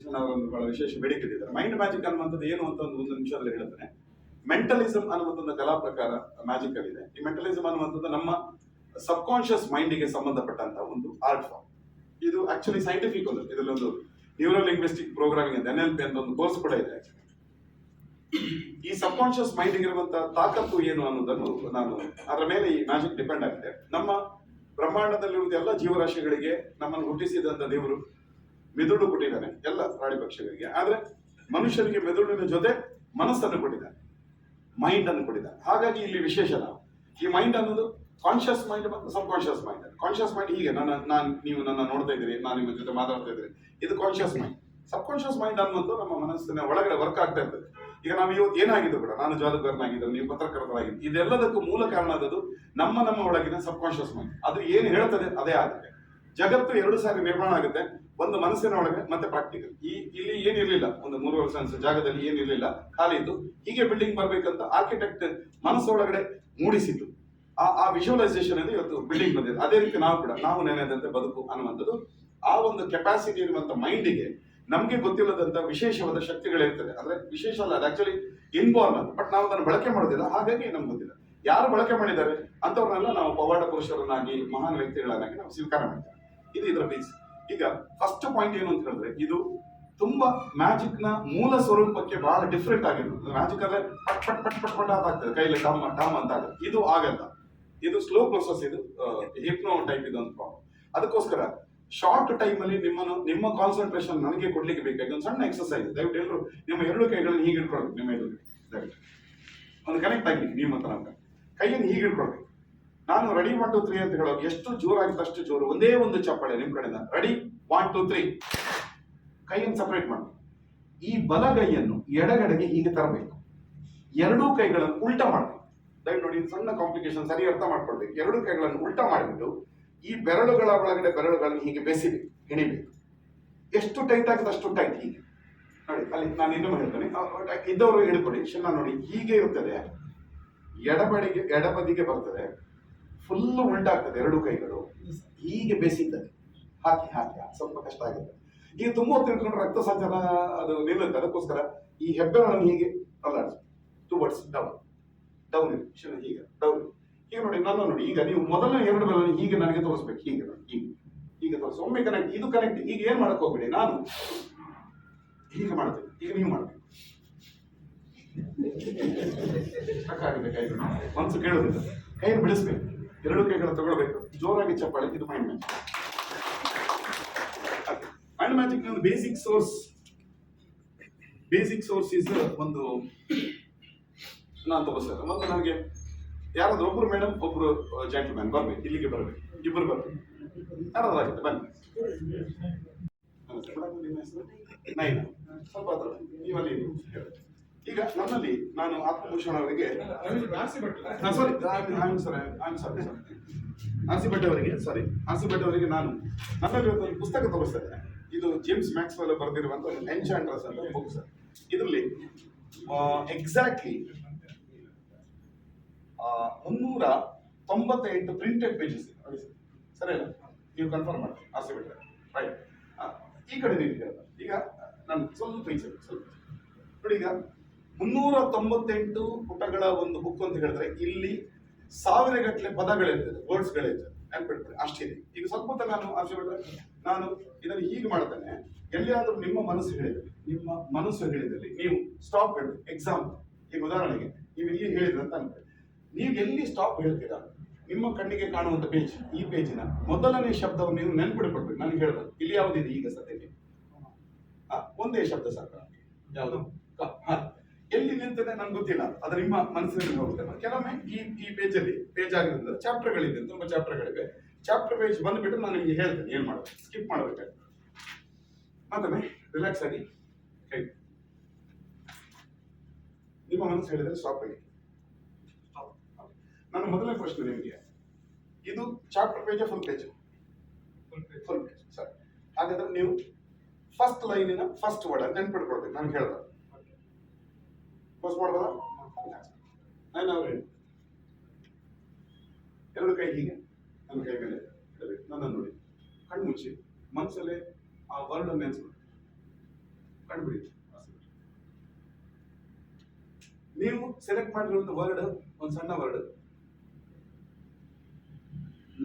ಅವರೊಂದು ಬಹಳ ವಿಶೇಷ ಬೇಡಿಕೆ ಇಟ್ಟಿದ್ದಾರೆ ಮೈಂಡ್ ಮ್ಯಾಜಿಕ್ ಅನ್ನುವಂಥದ್ದು ಏನು ಅಂತ ಒಂದು ಒಂದು ನಿಮಿಷದಲ್ಲಿ ಹೇಳ್ತೇನೆ. ಮೆಂಟಲಿಸಮ್ ಅನ್ನುವಂಥ ಒಂದು ಕಲಾ ಪ್ರಕಾರ ಮ್ಯಾಜಿಕ್ ಇದೆ ಈ ಮೆಂಟಲಿಸಮ್ ಅನ್ನುವಂಥದ್ದು ನಮ್ಮ ಸಬ್ ಕಾನ್ಶಿಯಸ್ ಮೈಂಡಿಗೆ ಸಂಬಂಧಪಟ್ಟಂತಹ ಒಂದು ಆರ್ಟ್ ಫಾರ್ಮ್ ಇದು ಆಕ್ಚುಲಿ ಸೈಂಟಿಫಿಕ್ ಒಂದು. ಇದರಲ್ಲಿ ಒಂದು ನ್ಯೂರೋ ಲಿಂಗ್ವಿಸ್ಟಿಕ್ ಪ್ರೋಗ್ರಾಮಿಂಗ್ ಅಂತ ಎನ್ ಎಲ್ ಪಿ ಅಂತ ಒಂದು ಕೋರ್ಸ್ ಕೂಡ ಇದೆ ಈ ಸಬ್ ಕಾನ್ಶಿಯಸ್ ಮೈಂಡ್ ಇರುವಂತಹ ತಾಕತ್ತು ಏನು ಅನ್ನೋದನ್ನು ನಾನು ಅದರ ಮೇಲೆ ಈ ಮ್ಯಾಜಿಕ್ ಡಿಪೆಂಡ್ ಆಗಿದೆ ನಮ್ಮ ಬ್ರಹ್ಮಾಂಡದಲ್ಲಿರುವ ಎಲ್ಲ ಜೀವರಾಶಿಗಳಿಗೆ ನಮ್ಮನ್ನು ಹುಟ್ಟಿಸಿದಂತ ದೇವರು ಮೆದುಳು ಕೊಟ್ಟಿದ್ದಾನೆ ಎಲ್ಲ ಪ್ರಾಣಿ ಪಕ್ಷಿಗಳಿಗೆ. ಆದ್ರೆ ಮನುಷ್ಯರಿಗೆ ಮೆದುಳಿನ ಜೊತೆ ಮನಸ್ಸನ್ನು ಕೊಟ್ಟಿದ್ದಾನೆ ಮೈಂಡ್ ಅನ್ನು ಕೊಟ್ಟಿದ್ದಾನೆ ಹಾಗಾಗಿ ಇಲ್ಲಿ ವಿಶೇಷ ನಾವು. ಈ ಮೈಂಡ್ ಅನ್ನೋದು ಕಾನ್ಶಿಯಸ್ ಮೈಂಡ್ ಮತ್ತು subconscious mind conscious mind ಹೀಗೆ, ನನ್ನ, ನಾನು, ನೀವು ನನ್ನ ನೋಡ್ತಾ ಇದ್ದೀರಿ, ನಾನು ನಿಮ್ಮ ಜೊತೆ ಮಾತಾಡ್ತಾ ಇದ್ದೀರಿ. ಇದು conscious mind subconscious mind ಅನ್ನೋದು ನಮ್ಮ ಮನಸ್ಸಿನ ಒಳಗಡೆ ವರ್ಕ್ ಆಗ್ತಾ ಇರ್ತದೆ. ಈಗ ನಾವು ಇವತ್ತು ಏನಾಗಿದ್ದು ಕೂಡ, ನಾನು ಜಾದಕರನಾಗಿದ್ದರು ನೀವು ಪತ್ರಕರ್ತರಾಗಿದ್ದು ಇದೆಲ್ಲದಕ್ಕೂ ಮೂಲ ಕಾರಣ ಆದದ್ದು ನಮ್ಮ ನಮ್ಮ ಒಳಗಿನ ಸಬ್ ಕಾನ್ಶಿಯಸ್ ಮೈಂಡ್ ಅದು ಏನು ಹೇಳ್ತದೆ, ಅದೇ ಆಗುತ್ತೆ. ಜಗತ್ತು ಎರಡು ಸಾರಿ ನಿರ್ಮಾಣ ಆಗುತ್ತೆ. ಒಂದು ಮನಸ್ಸಿನ ಒಳಗೆ, ಮತ್ತೆ ಪ್ರಾಕ್ಟಿಕಲ್ ಈ ಇಲ್ಲಿ ಏನಿರಲಿಲ್ಲ ಒಂದು ಮೂರು ವರ್ಷ ಜಾಗದಲ್ಲಿ ಏನಿರಲಿಲ್ಲ ಖಾಲಿ ಇದ್ದು ಹೀಗೆ ಬಿಲ್ಡಿಂಗ್ ಬರ್ಬೇಕಂತ ಆರ್ಕಿಟೆಕ್ಟ್ ಮನಸ್ಸೊಳಗಡೆ ಮೂಡಿಸಿದ್ದು ಆ ಆ ವಿಜುವಲೈಸೇಷನ್ ಅಲ್ಲಿ ಇವತ್ತು ಬಿಲ್ಡಿಂಗ್ ಬಂದಿದೆ. ಅದೇ ರೀತಿ ನಾವು ಕೂಡ, ನಾವು ನೆನೆದಂತೆ ಬದುಕು ಅನ್ನುವಂಥದ್ದು. ಆ ಒಂದು ಕೆಪಾಸಿಟಿ ಇರುವಂತ ಮೈಂಡಿಗೆ ನಮ್ಗೆ ಗೊತ್ತಿಲ್ಲದಂತ ವಿಶೇಷವಾದ ಶಕ್ತಿಗಳಿರ್ತದೆ ಅಂದ್ರೆ ವಿಶೇಷ ಅಲ್ಲ, ಅದು ಆಕ್ಚುಲಿ ಇನ್ಬಾರ್ನ್ ಬಟ್ ನಾವು ಅದನ್ನು ಬಳಕೆ ಮಾಡೋದಿಲ್ಲ. ಹಾಗಾಗಿ ನಮ್ಗೆ ಗೊತ್ತಿಲ್ಲ. ಯಾರು ಬಳಕೆ ಮಾಡಿದ್ದಾರೆ? ಅಂತವ್ರನ್ನೆಲ್ಲ ನಾವು ಪವಾಡ ಪುರುಷರನ್ನಾಗಿ, ಮಹಾನ್ ವ್ಯಕ್ತಿಗಳನ್ನಾಗಿ ನಾವು ಸ್ವೀಕಾರ ಮಾಡ್ತೇವೆ. ಇದು ಇದರ ಬೇಸ್ ಈಗ ಫಸ್ಟ್ ಪಾಯಿಂಟ್ ಏನು ಅಂತ ಹೇಳಿದ್ರೆ, ಇದು ತುಂಬಾ ಮ್ಯಾಜಿಕ್ನ ಮೂಲ ಸ್ವರೂಪಕ್ಕೆ ಬಹಳ ಡಿಫ್ರೆಂಟ್ ಆಗಿರುತ್ತೆ ಮ್ಯಾಜಿಕ್ ಅಂದ್ರೆ ಪಟ್ ಪಟ್ ಪಟ್ ಪಟ್ ಪಟ್ ಅಂತ ಆಗ್ತದೆ. ಕೈಲಿ ಟಮ್ ಟಮ್ ಅಂತ ಆಗುತ್ತೆ. ಇದು ಆಗಲ್ಲ. ಇದು ಸ್ಲೋ ಪ್ರೊಸೆಸ್ ಇದು ಹಿಪ್ನೋ ಟೈಪ್ ಇದು ಅಂತ ಪ್ರಾಬ್ಲಮ್ ಅದಕ್ಕೋಸ್ಕರ ಶಾರ್ಟ್ ಟೈಮ್ ಅಲ್ಲಿ ನಿಮ್ಮನ್ನು, ನಿಮ್ಮ ಕಾನ್ಸಂಟ್ರೇಷನ್ ನನಗೆ ಕೊಡ್ಲಿಕ್ಕೆ ಬೇಕಾಗಿ ಒಂದು ಸಣ್ಣ ಎಕ್ಸಸೈಸ್ ದಯವಿಟ್ಟು ಎಲ್ಲರೂ ನಿಮ್ಮ ಎರಡು ಕೈಗಳನ್ನು ಹೀಗೆ ಇಟ್ಕೊಳ್ಬೇಕು ನಿಮ್ಮ ಎದುರು ದಯವಿಟ್ಟು. ಒಂದು ಕನೆಕ್ಟ್ ಆಗ್ಲಿಕ್ಕೆ ನಿಮ್ಮ ತನಕ ಕೈಯನ್ನು ಹೀಗೆ ಇಟ್ಕೊಳ್ಬೇಕು ನಾನು ರೆಡಿ ಒನ್ ಟು ತ್ರೀ ಅಂತ ಹೇಳೋದು ಎಷ್ಟು ಜೋರಾಗಿತ್ತು ಅಷ್ಟು ಜೋರು. ಒಂದೇ ಒಂದು ಚಪ್ಪಾಳೆ ನಿಮ್ ಕಡೆಯಿಂದ ರೆಡಿ ಒನ್ ಟು ತ್ರೀ ಕೈಯನ್ನು ಸಪರೇಟ್ ಮಾಡಿ. ಈ ಬಲಗೈಯನ್ನು ಎಡಗಡೆಗೆ ಹೀಗೆ ತರಬೇಕು. ಎರಡೂ ಕೈಗಳನ್ನು ಉಲ್ಟಾ ಮಾಡಬೇಕು. ದಯವಿಟ್ಟು ನೋಡಿ ಸಣ್ಣ ಕಾಂಪ್ಲಿಕೇಶನ್ ಸರಿ ಅರ್ಥ ಮಾಡ್ಕೊಳ್ಬೇಕು. ಎರಡು ಕೈಗಳನ್ನು ಉಲ್ಟಾ ಮಾಡಿಬಿಟ್ಟು ಈ ಬೆರಳುಗಳ ಒಳಗಡೆ ಬೆರಳುಗಳನ್ನು ಹೀಗೆ ಬೆಸಿಬೇಕು, ಹಿಡಿಬೇಕು. ಎಷ್ಟು ಟೈಟ್ ಆಗುತ್ತೆ ಅಷ್ಟು ಟೈಟ್ ಹೀಗೆ. ನೋಡಿ, ಅಲ್ಲಿ ನಾನು ಇನ್ನೊಮ್ಮೆ ಹೇಳ್ತೇನೆ. ಇದ್ದವರು ಹಿಡ್ಕೊಳ್ಳಿ. ಕ್ಷಣ ನೋಡಿ, ಹೀಗೆ ಇರ್ತದೆ. ಎಡಬಡಿಗೆ, ಎಡಬದಿಗೆ ಬರ್ತದೆ. ಫುಲ್ ಉಲ್ಟಾಗ್ತದೆ ಎರಡು ಕೈಗಳು. ಹೀಗೆ ಬೆಸೀತದೆ ಹಾಕಿ ಹಾಕಿ. ಸ್ವಲ್ಪ ಕಷ್ಟ ಆಗುತ್ತೆ. ಈಗ ತುಂಬ ಹೊತ್ತು ಇಟ್ಕೊಂಡ್ರೆ ರಕ್ತ ಸಂಚಲನ ಅದು ನಿಲ್ಲುತ್ತೆ. ಅದಕ್ಕೋಸ್ಕರ ಈ ಹೆಬ್ಬೆರಳನ್ನು ಹೀಗೆ ಅಲ್ಲಾಡಿಸಿ. ಟುವರ್ಡ್ಸ್ ಡೌನ್ ಡೌನ್ ಇರಿ. ಹೀಗೆ. ಡೌನ್ ಈಗ ನೋಡಿ, ನನ್ನ ನೋಡಿ. ಈಗ ನೀವು ಮೊದಲನೇ ಎರಡು ಬೆರಳನ್ನು ಹೀಗೆ ನನಗೆ ತೋರಿಸ್ಬೇಕು. ಹೀಗೆ ಹೀಗೆ. ಹೀಗೆ ತೋರಿಸಿ. ಒಮ್ಮೆ ಕನೆಕ್ಟ್ ಇದು ಕನೆಕ್ಟ್ ಈಗ ಏನ್ ಮಾಡಕ್ ಹೋಗ್ಬೇಡಿ? ನಾನು ಹೀಗೆ ಮಾಡ್ತೇನೆ. ಈಗ ನೀವು ಮಾಡ್ಬೇಕು. ಕೈಗಳು ಮನಸ್ಸು ಕೇಳುದಿಲ್ಲ. ಕೈಯನ್ನು ಬಿಡಿಸ್ಬೇಕು. ಎರಡು ಕೈಗಳು ತಗೊಳ್ಬೇಕು. ಜೋರಾಗಿ ಚಪ್ಪಾಳೆ, ಇದು ಮೈಂಡ್ ಮ್ಯಾಜಿಕ್ ಮೈಂಡ್ ಮ್ಯಾಜಿಕ್ ಒಂದು basic source basic source is ಒಂದು ನಾನು ಸರ್ ಒಂದು ನನಗೆ ಯಾರಾದ್ರೂ ಒಬ್ರು ಮೇಡಮ್ ಒಬ್ರು ಜೆಂಟಲ್ಮ್ಯಾನ್ ಬರ್ಬೇಕು, ಇಲ್ಲಿಗೆ ಬರ್ಬೇಕು ಇಬ್ಬರು ಬರ್ಬೇಕು. ಯಾರಾದ್ರೂ ಆಗುತ್ತೆ ಬನ್ನಿ. ನೈನ್. ಸ್ವಲ್ಪ ನೀವು ಅಲ್ಲಿ. ಈಗ ನನ್ನಲ್ಲಿ ನಾನು ಆತ್ಮಭೂಷಣ ಅವರಿಗೆ ಸಾರಿ ಸಾರಿ ಆರ್ಸಿ ಭಟ್ ಅವರಿಗೆ ಸಾರಿ ಆರ್ಸಿ ಭಟ್ ಅವರಿಗೆ ನಾನು ನನ್ನಲ್ಲಿ ಒಂದು ಪುಸ್ತಕ ತೋರಿಸ್ತೇನೆ. ಇದ್ದೇನೆ ಇದು ಜೇಮ್ಸ್ ಮ್ಯಾಕ್ಸ್ವೆಲ್ ಬರೆದಿರುವಂತಹ ಒಂದು ಎನ್ಚಾಂಟ್ರಸ್ ಅಂತ ಬುಕ್ ಸರ್ ಇದರಲ್ಲಿ ಎಕ್ಸಾಕ್ಟ್ಲಿ ಮುನ್ನೂರ ತೊಂಬತ್ತೆಂಟು ಪ್ರಿಂಟೆಡ್ ಪೇಜಸ್ ಸರಿ. ಅಲ್ಲ ನೀವು ಕನ್ಫರ್ಮ್ ಮಾಡಿ. ಆರ್ಸಿ ಭಟ್ ರೈಟ್ ಈ ಕಡೆ ನೀವು ಈಗ ನಾನು ಸ್ವಲ್ಪ ಪೇಜ್ ಸ್ವಲ್ಪ ನೋಡಿ ಈಗ ಮುನ್ನೂರ ತೊಂಬತ್ತೆಂಟು ಪುಟಗಳ ಒಂದು ಬುಕ್ ಅಂತ ಹೇಳಿದ್ರೆ ಇಲ್ಲಿ ಸಾವಿರ ಗಟ್ಟಲೆ ಪದಗಳಿರ್ತದೆ ವರ್ಡ್ಸ್ಗಳಿರ್ತದೆ ನೆನ್ಪಿಡ್ತಾರೆ ಅಷ್ಟಿದೆ ಈಗ ಸ್ವಲ್ಪ ನಾನು ಆಸೆ ಹೇಳಿದ್ರೆ ನಾನು ಇದನ್ನು ಹೀಗೆ ಮಾಡ್ತೇನೆ. ಎಲ್ಲಿಯಾದ್ರೂ ನಿಮ್ಮ ಮನಸ್ಸು ಹೇಳಿದೆ ನಿಮ್ಮ ಮನಸ್ಸು ಹೇಳಿದಲ್ಲಿ ನೀವು ಸ್ಟಾಪ್ ಹೇಳಿ. ಎಕ್ಸಾಮ್ ಈಗ ಉದಾಹರಣೆಗೆ, ನೀವು ಇಲ್ಲಿ ಹೇಳಿದ್ರೆ ಅಂತ ಅನ್ಕೊಳ್ಳಿ ನೀವು ಎಲ್ಲಿ ಸ್ಟಾಪ್ ಹೇಳ್ತೀರಾ? ನಿಮ್ಮ ಕಣ್ಣಿಗೆ ಕಾಣುವಂತ ಪೇಜ್ ಈ ಪೇಜಿನ ಮೊದಲನೇ ಶಬ್ದವನ್ನು ನೀವು ನೆನ್ಪಿಡ್ಕೊಳ್ಬೇಕು. ನನಗೆ ಹೇಳಿದ, ಇಲ್ಲಿ ಯಾವುದಿದೆ ಈಗ ಸದ್ಯಕ್ಕೆ? ಒಂದೇ ಶಬ್ದ ಸಾಕು. ಯಾವುದು. ಹ. ಎಲ್ಲಿ ನಿಲ್ತದೆ ನನ್ಗೆ ಗೊತ್ತಿಲ್ಲ. ಅದು ನಿಮ್ಮ ಮನಸ್ಸಿನಲ್ಲಿ ಹೋಗುತ್ತೆ. ಕೆಲವೊಮ್ಮೆ ಈ ಈ ಪೇಜಲ್ಲಿ ಪೇಜ್ ಆಗಿರೋದ್ರಿಂದ ಚಾಪ್ಟರ್ಗಳಿದೆ ತುಂಬಾ ಚಾಪ್ಟರ್ಗಳಿವೆ ಚಾಪ್ಟರ್ ಪೇಜ್ ಬಂದ್ಬಿಟ್ಟು ನಾನು ನಿಮಗೆ ಹೇಳ್ತೇನೆ ಏನು ಮಾಡೋದು? ಸ್ಕಿಪ್ ಮಾಡಬೇಕು ಮತ್ತೊಮ್ಮೆ ರಿಲ್ಯಾಕ್ಸ್ ಆಗಿ ಕೈ ನಿಮ್ಮ ಮನಸ್ಸು ಹೇಳಿದ್ರೆ ಸ್ಟಾಪ್ ಆಗಿ ನನ್ನ ಮೊದಲನೇ ಪ್ರಶ್ನೆ ನಿಮಗೆ. ಇದು chapter page full page full page ಸರಿ. ಹಾಗಾದ್ರೆ ನೀವು ಫಸ್ಟ್ ಲೈನಿನ ಫಸ್ಟ್ ವರ್ಡ್ ನೆನ್ಪಿಡ್ಕೊಳ್ಬೇಕು ನಾನು ಹೇಳ್ದ. ಪೋಸ್ಟ್ ಮಾಡ್ಬೋದಾ ನಾನು ಅವ್ರು ಹೇಳಿ? ಎರಡು ಕೈ ಹೀಗೆ ನನ್ನ ಕೈ ಮೇಲೆ ಇಡಬೇಕು. ನನ್ನನ್ನು ನೋಡಿ. ಕಣ್ಣು ಮುಚ್ಚಿ. ಮನಸ್ಸಲ್ಲೇ ಆ ವರ್ಡ್ ನೆನೆಸ್ಬೇಕು ಕಂಡುಬಿಡಿ ನೀವು ಸೆಲೆಕ್ಟ್ ಮಾಡಿರುವಂತ ವರ್ಡ್ ಒಂದು ಸಣ್ಣ ವರ್ಡ್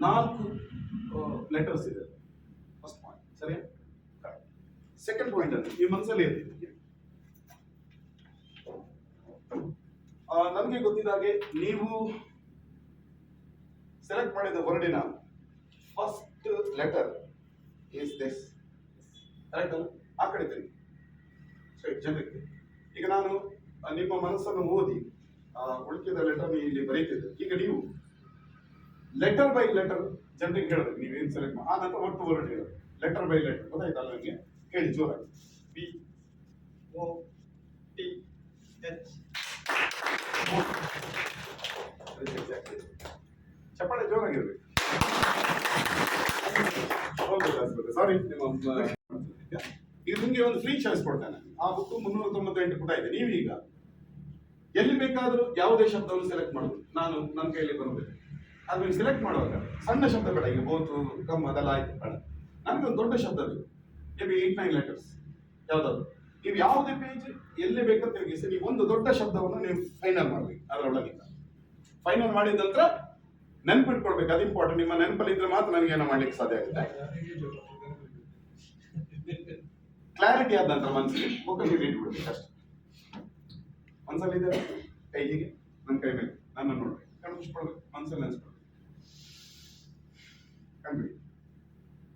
ನಾಲ್ಕು ಲೆಟರ್ಸ್ ಇದೆ. ಫಸ್ಟ್ ಪಾಯಿಂಟ್ ಸರಿಯಾ? ಸೆಕೆಂಡ್ ಪಾಯಿಂಟ್ ಅಲ್ಲಿ ಈ ಮನಸ್ಸಲ್ಲಿ ಇರ್ತಿದೆ ನನಗೆ ಗೊತ್ತಿದ್ದ ಹಾಗೆ ನೀವು ಸೆಲೆಕ್ಟ್ ಮಾಡಿದ ವರ್ಡಿನ first letter is this correct ಆ ಕಡೆ ತಿರುಗಿ ಸರಿ ಜನರಿಗೆ ಈಗ ನಾನು ನಿಮ್ಮ ಮನಸ್ಸನ್ನು ಓದಿ ಉಳಿಕೆದ ಲೆಟರ್ ಇಲ್ಲಿ ಬರೀತಿದ್ದೆ. ಈಗ ನೀವು ಲೆಟರ್ ಬೈ ಲೆಟರ್ ಜನರಿಗೆ ಹೇಳಬೇಕು. ನೀವೇನು ಸೆಲೆಕ್ಟ್ ಮಾಡಿ ಆ, ನಂತರ ಒಟ್ಟು ವರ್ಡ್ ಹೇಳಿ. ಲೆಟರ್ ಬೈ ಲೆಟರ್ ಗೊತ್ತಾಯ್ತಲ್ಲ ನನಗೆ ಹೇಳಿ ಜೋರಾಗಿ. ಬಿ ಓ ಟಿ ಎಚ್ ಚಪ್ಪಾಳೆ ಜೋರಾಗಿರ್ಬೇಕು. ಸಾರಿ ಈಗ ನಿಮ್ಗೆ ಒಂದು ಫ್ರೀ ಚಾಯ್ಸ್ ಕೊಡ್ತಾನೆ. ಆ ಬುಕ್ ಮುನ್ನೂರ ತೊಂಬತ್ತೆಂಟು ಪುಟ ಇದೆ. ನೀವೀಗ ಎಲ್ಲಿ ಬೇಕಾದರೂ ಯಾವುದೇ ಶಬ್ದವನ್ನು ಸೆಲೆಕ್ಟ್ ಮಾಡೋದು ನಾನು ನನ್ನ ಕೈಯಲ್ಲಿ ಬರಬೇಕು ಅದು ಸೆಲೆಕ್ಟ್ ಮಾಡುವಾಗ ಸಣ್ಣ ಶಬ್ದ ಬೇಡ. ಈಗ ಬೋತು ಕಮ್ಮ ಅದೆಲ್ಲ ಆಯ್ತು ಬೇಡ. ನನಗೆ ಒಂದು ದೊಡ್ಡ ಶಬ್ದ ಬೇಕು. Maybe eight nine letters ಯಾವ್ದಾದ್ರು. ನೀವು ಯಾವುದೇ ಪೇಜ್ ಎಲ್ಲಿ ಬೇಕೋ ತಿರುಗಿಸಿ, ನೀವು ಒಂದು ದೊಡ್ಡ ಶಬ್ದವನ್ನು ನೀವು ಫೈನಲ್ ಮಾಡಬೇಕು ಅದರೊಳಗೆ ಫೈನಲ್ ಮಾಡಿದ ನಂತರ ನೆನ್ಪಿಟ್ಕೊಳ್ಬೇಕು, ಅದು ಇಂಪಾರ್ಟೆಂಟ್ ನಿಮ್ಮ ನೆನಪಲ್ಲಿ ಇದ್ರೆ ಮಾತ್ರ ನನಗೆ ಏನೋ ಮಾಡ್ಲಿಕ್ಕೆ ಸಾಧ್ಯ ಆಗುತ್ತೆ. ಕ್ಲಾರಿಟಿ ಆದ ನಂತರ ಮನಸ್ಸಿಗೆ ಬುಕ್ಕಲ್ಲಿ ಇಟ್ಬಿಡ್ಬೇಕು ಅಷ್ಟೇ. ಮನಸ್ಸಲ್ಲಿ ಇದೆ ಕೈ ಹೀಗೆ, ನನ್ನ ಕೈ ಮೇಲೆ. ನನ್ನ ನೋಡ್ಬೇಕು ಕಣ್ಣು ಮುಚ್ಕೊಳ್ಬೇಕು ಮನಸ್ಸಲ್ಲಿ ನೆನೆಸ್ಕೊಳ್ಬೇಕು ಕಂಡ್ಬಿಡಿ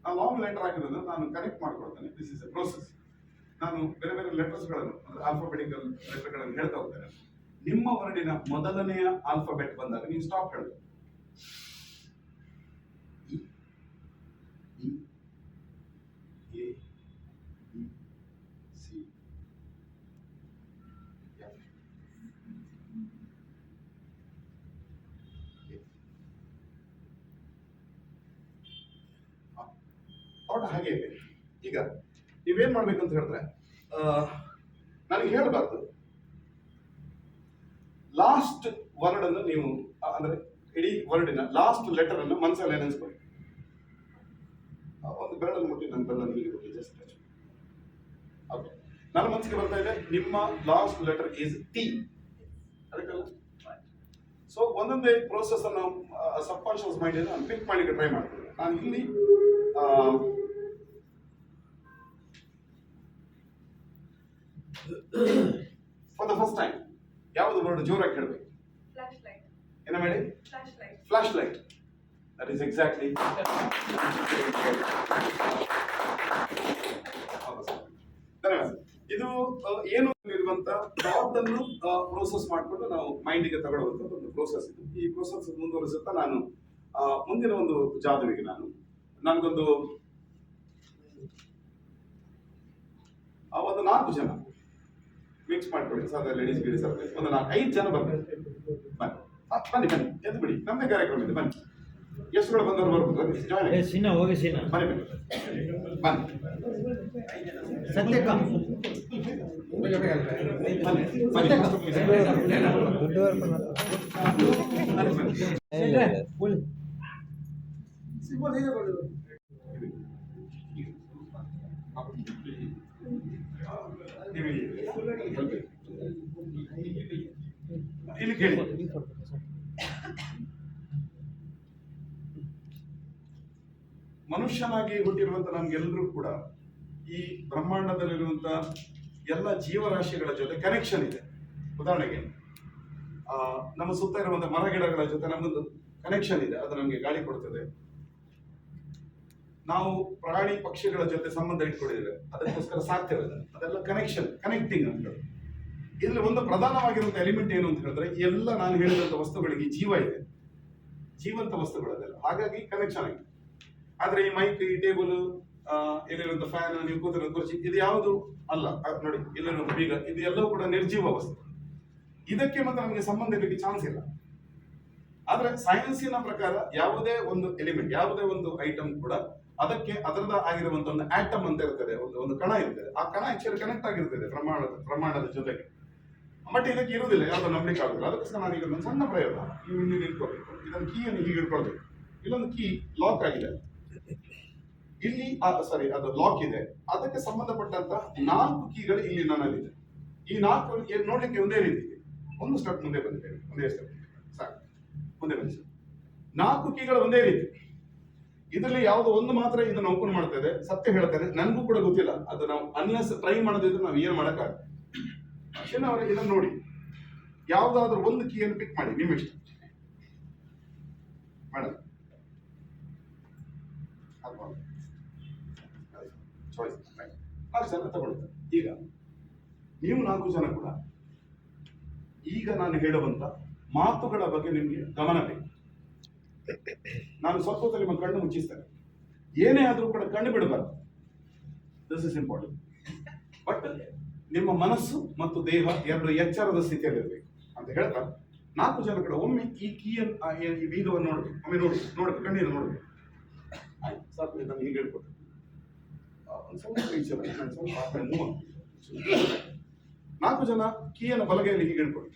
ನಾನು ಲಾಂಗ್ ಲೆಟರ್ ಆಗಿರೋದು ನಾನು ಕನೆಕ್ಟ್ ಮಾಡ್ಕೊಳ್ತೇನೆ. ದಿಸ್ ಇಸ್ ಎ ಪ್ರೋಸೆಸ್ ನಾನು ಬೇರೆ ಬೇರೆ ಲೆಟರ್ಸ್ಗಳನ್ನು ಆಲ್ಫಾಬೆಟಿಕಲ್ ಲೆಟರ್ಗಳನ್ನು ಹೇಳ್ತಾ ಹೋಗ್ತೇನೆ. ನಿಮ್ಮ ವರ್ಡಿನ ಮೊದಲನೆಯ ಆಲ್ಫಾಬೆಟ್ ಬಂದಾಗ ನೀವು ಸ್ಟಾಪ್ ಹೇಳಬೇಕು ಹಾಗೆ ಇದೆ. ಈಗ ನೀವೇನ್ ಮಾಡ್ಬೇಕಂತ ಹೇಳಿದ್ರೆ ನನಗೆ ಹೇಳಬಾರ್ದು. ಲಾಸ್ಟ್ ವರ್ಡ್ ಅನ್ನು ನೀವು ಅಂದ್ರೆ ಇಡೀ ವರ್ಡಿನ ಲಾಸ್ಟ್ ಲೆಟರ್ ಅನ್ನು ಮನಸ್ಸಲ್ಲಿ ನೆನೆಸ್ಕೊಳ್ಳಿ. ಒಂದು ಬೆರಳನ್ನು ಮುಟ್ಟಿ ನನ್ನ ಬೆರಳನ್ನು ಹೀಗೆ ಮುಟ್ಟಿ ಜಸ್ಟ್ ಓಕೆ ನನ್ನ ಮನಸ್ಸಿಗೆ ಬರ್ತಾ ಇದೆ, ನಿಮ್ಮ last letter is T so ಒಂದೊಂದೇ ಪ್ರೋಸೆಸ್ ಅನ್ನು ಸಬ್ ಕಾನ್ಶಿಯಸ್ ಮೈಂಡ್ ಪಿಕ್ ಮಾಡಲಿಕ್ಕೆ ಟ್ರೈ ಮಾಡ್ತೀನಿ. ನಾನು ಇಲ್ಲಿ ಫಾರ್ ದ ಫಸ್ಟ್ ಟೈಮ್ ಯಾವುದು ವರ್ಡ್ ಜೋರಾಗಿ ಹೇಳಬೇಕು. ಏನ ಮಾಡಿ. Flash light that is exactly ಇದು ಏನು ಇರುವಂತ ಥಾಟ್ ಅನ್ನು ಪ್ರೋಸೆಸ್ ಮಾಡಿಕೊಂಡು ನಾವು ಮೈಂಡಿಗೆ ತಗೊಳ್ಳುವಂತ ಒಂದು ಪ್ರೋಸೆಸ್ ಇದು. ಈ ಪ್ರೋಸೆಸ್ ಮುಂದುವರಿಸುತ್ತಾ ನಾನು ಮುಂದಿನ ಒಂದು ಜಾದುವಿಗೆ ನಾನು ನನಗೊಂದು ಒಂದು ನಾಲ್ಕು ಜನ. ಮಿಕ್ಸ್ ಮಾಡ್ಕೊಳ್ಳಿ ಸರ್ ಲೇಡೀಸ್ ಗಿಡೀಸ್ ಒಂದು ನಾಲ್ಕು ಐದು ಜನ ಬರ್ಬೇಕು ಬನ್ನಿ ಆ, ಬನ್ನಿ ಬನ್ನಿ ಎದ್ದು ಬಿಡಿ ನಮ್ಮದೇ ಕಾರ್ಯಕ್ರಮ ಇದೆ ಬನ್ನಿ ಎಷ್ಟುಗಳು ಬಂದವರು ಬರ್ಬೋದು ಬನ್ನಿ ಏ ಜಾಯ್ನ್ ಸೀನಾ ಹೋಗಿ ಸೀನಾ ಬನ್ನಿ ಬನ್ನಿ ಬನ್ನಿ ಸತ್ಯಕ್ಕ ಬನ್ನಿ ಬನ್ನಿ ಬನ್ನಿ ಇಲ್ಲಿ ಕೇಳಿ. ಮನುಷ್ಯನಾಗಿ ಹುಟ್ಟಿರುವಂತ ನಮ್ಗೆಲ್ಲರೂ ಕೂಡ ಈ ಬ್ರಹ್ಮಾಂಡದಲ್ಲಿರುವಂತ ಎಲ್ಲ ಜೀವರಾಶಿಗಳ ಜೊತೆ ಕನೆಕ್ಷನ್ ಇದೆ. ಉದಾಹರಣೆಗೆ ಆ, ನಮ್ಮ ಸುತ್ತ ಇರುವಂತ ಮರಗಿಡಗಳ ಜೊತೆ ನಮ್ಮದು ಕನೆಕ್ಷನ್ ಇದೆ. ಅದು ನಮಗೆ ಗಾಳಿ ಕೊಡ್ತದೆ. ನಾವು ಪ್ರಾಣಿ ಪಕ್ಷಿಗಳ ಜೊತೆ ಸಂಬಂಧ ಇಟ್ಕೊಂಡಿದ್ದೇವೆ. ಅದಕ್ಕೋಸ್ಕರ ಸಾಧ್ಯವಿದೆ. ಅದೆಲ್ಲ ಕನೆಕ್ಷನ್ ಕನೆಕ್ಟಿಂಗ್ ಅಂತ ಹೇಳಿ. ಒಂದು ಪ್ರಧಾನವಾಗಿರುವಂಥ ಎಲಿಮೆಂಟ್ ಏನು ಅಂತ ಹೇಳಿದ್ರೆ, ಎಲ್ಲ ನಾನು ಹೇಳಿದಂತ ವಸ್ತುಗಳಿಗೆ ಜೀವ ಇದೆ. ಜೀವಂತ ವಸ್ತುಗಳದೆಲ್ಲ. ಹಾಗಾಗಿ ಕನೆಕ್ಷನ್ ಆಗಿದೆ. ಆದ್ರೆ ಈ ಮೈಕ್ ಈ ಟೇಬಲ್ ಇಲ್ಲಿರುವಂತ ಫ್ಯಾನ್ ನೀವು ಕೂತಿರೋ ಕುರ್ಚಿ, ಇದು ಯಾವುದು? ಅಲ್ಲ ನೋಡಿ, ಇಲ್ಲಿರುವಂತ ಬೀಗ, ಇದು ಎಲ್ಲವೂ ಕೂಡ ನಿರ್ಜೀವ ವಸ್ತು. ಇದಕ್ಕೆ ಮತ್ತೆ ನಮಗೆ ಸಂಬಂಧ ಇರಲಿಕ್ಕೆ ಚಾನ್ಸ್ ಇಲ್ಲ. ಆದ್ರೆ ಸೈನ್ಸಿನ ಪ್ರಕಾರ ಯಾವುದೇ ಒಂದು ಎಲಿಮೆಂಟ್ ಯಾವುದೇ ಒಂದು ಐಟಮ್ ಕೂಡ ಅದಕ್ಕೆ ಅದರದ ಆಗಿರುವಂತ ಒಂದು ಆಟಮ್ ಅಂತ ಇರ್ತದೆ, ಒಂದು ಒಂದು ಕಣ ಇರ್ತದೆ. ಆ ಕಣ ಆಕ್ಚುಲಿ ಕನೆಕ್ಟ್ ಆಗಿರ್ತದೆ ಪ್ರಮಾಣದ ಪ್ರಮಾಣದ ಜೊತೆಗೆ. ಬಟ್ ಇದಕ್ಕೆ ಇರುವುದಿಲ್ಲ, ಯಾವ್ದು ನಂಬಲಿಕ್ಕೆ ಆಗುದಿಲ್ಲ ಅದಕ್ಕೋಸ್ಕರ ನಾನು ಈಗ ಒಂದು ಸಣ್ಣ ಪ್ರಯೋಗ. ನೀವು ಇಲ್ಲಿ ನಿಂತ್ಕೋಬೇಕು. ಇದನ್ನು ಕೀಯನ್ನು ಹೀಗೆ ಇಟ್ಕೊಳ್ಬೇಕು ಇಲ್ಲೊಂದು ಕೀ ಲಾಕ್ ಆಗಿದೆ. ಇಲ್ಲಿ ಸಾರಿ ಅದು ಲಾಕ್ ಇದೆ. ಅದಕ್ಕೆ ಸಂಬಂಧಪಟ್ಟಂತ ನಾಲ್ಕು ಕೀಗಳು ಇಲ್ಲಿ ನನ್ನಲ್ಲಿದೆ. ಈ ನಾಲ್ಕು ನೋಡ್ಲಿಕ್ಕೆ ಒಂದೇ ರೀತಿ ಇದೆ. ಒಂದು ಸ್ಟೆಪ್ ಮುಂದೆ ಬಂದಿದ್ದೇವೆ ಒಂದೇ ಸ್ಟೆಪ್ ಸಾಕು. ಮುಂದೆ ಬನ್ನಿ ನಾಲ್ಕು ಕೀಗಳು ಒಂದೇ ರೀತಿ. ಇದರಲ್ಲಿ ಯಾವುದೋ ಒಂದು ಮಾತ್ರ ಇದನ್ನ ಓಪನ್ ಮಾಡ್ತಾ ಇದೆ ಸತ್ಯ ಹೇಳ್ತಾರೆ ನನಗೂ ಕೂಡ ಗೊತ್ತಿಲ್ಲ. ಅದು ನಾವು ಅನ್ಲೆಸ್ ಟ್ರೈ ಮಾಡೋದಿದ್ರೆ ನಾವು ಏನ್ ಮಾಡಕ್ಕಾಗಲ್ಲ. ಅವರೇ, ಇದನ್ನ ನೋಡಿ. ಯಾವ್ದಾದ್ರು ಒಂದು ಕೀಯನ್ನು ಪಿಕ್ ಮಾಡಿ. ನಿಮ್ಮ ಇಷ್ಟ. ಚಾಯ್ಸ್ ಈಗ, ನೀವು ನಾಲ್ಕು ಜನ ಕೂಡ, ಈಗ ನಾನು ಹೇಳುವಂತ ಮಾತುಗಳ ಬಗ್ಗೆ ನಿಮಗೆ ಗಮನ ಬೇಕು. ನಾನು ಸ್ವಲ್ಪ ಹೊತ್ತು ನಿಮ್ಮ ಕಣ್ಣು ಮುಚ್ಚಿಸ್ತೇನೆ ಏನೇ ಆದರೂ ಕೂಡ ಕಣ್ಣು ಬಿಡಬಾರ್ದು. ದಿಸ್ ಇಸ್ ಇಂಪಾರ್ಟೆಂಟ್ ಬಟ್ ನಿಮ್ಮ ಮನಸ್ಸು ಮತ್ತು ದೇಹ ಎರಡು ಎಚ್ಚರದ ಸ್ಥಿತಿಯಲ್ಲಿರಬೇಕು ಅಂತ ಹೇಳ್ತಾ, ನಾಲ್ಕು ಜನ ಕೂಡ ಒಮ್ಮೆ ಈ ಕೀಯನ್ನು ಈ ಬೀಗವನ್ನು ನೋಡಬೇಕು. ಒಮ್ಮೆ ನೋಡಿ ನೋಡಿ ಕಣ್ಣೀರು ನೋಡಬೇಕು. ಆಯ್ತು ನಾನು ಹೀಗೆ ಹೇಳ್ಕೊಟ್ಟೆ ಒಂದು ಆಗ್ತೀನಿ. ನಾಲ್ಕು ಜನ ಕೀಯನ್ನು ಬಲಗೈಯಲ್ಲಿ ಹೀಗೆ ಹೇಳ್ಕೊಡಿ.